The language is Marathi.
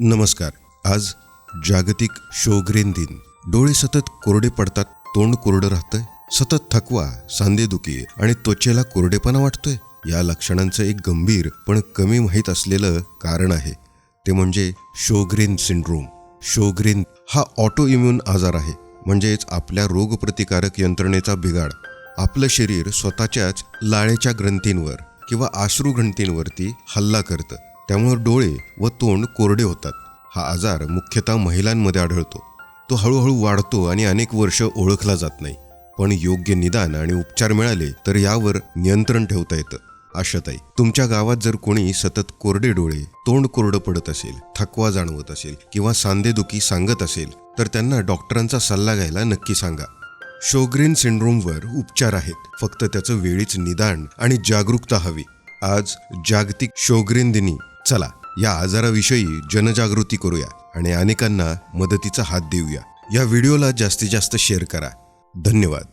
नमस्कार. आज जागतिक शोग्रेन दिन. डोळे सतत कोरडे पडतात तोंड कोरडं राहतंय सतत थकवा सांधेदुखी आणि त्वचेला कोरडेपणा वाटतोय. या लक्षणांचं एक गंभीर पण कमी माहीत असलेलं कारण आहे. ते म्हणजे शोग्रेन सिंड्रोम. शोग्रेन हा ऑटो इम्युन आजार आहे. म्हणजेच आपल्या रोगप्रतिकारक यंत्रणेचा बिघाड. आपलं शरीर स्वतःच्याच लाळेच्या ग्रंथींवर. किंवा आश्रूग्रंथींवरती हल्ला करतं. त्यामुळे डोळे व तोंड कोरडे होतात. हा आजार मुख्यतः महिलांमध्ये आढळतो. तो हळूहळू वाढतो आणि अनेक वर्ष ओळखला जात नाही. पण योग्य निदान आणि उपचार मिळाले तर यावर नियंत्रण ठेवता येतं. आशाताई तुमच्या गावात जर कोणी सतत कोरडे डोळे तोंड कोरडं पडत असेल थकवा जाणवत असेल किंवा सांधेदुखी सांगत असेल तर त्यांना डॉक्टरांचा सल्ला घ्यायला नक्की सांगा. शोग्रेन सिंड्रोमवर उपचार आहेत. फक्त त्याचं वेळीच निदान आणि जागरूकता हवी. आज जागतिक शोग्रेन दिनी. चला या आजाराविषयी जनजागृती करूया आणि अनेकांना मदतीचा हात देऊया. या व्हिडिओला जास्तीत जास्त शेअर करा. धन्यवाद.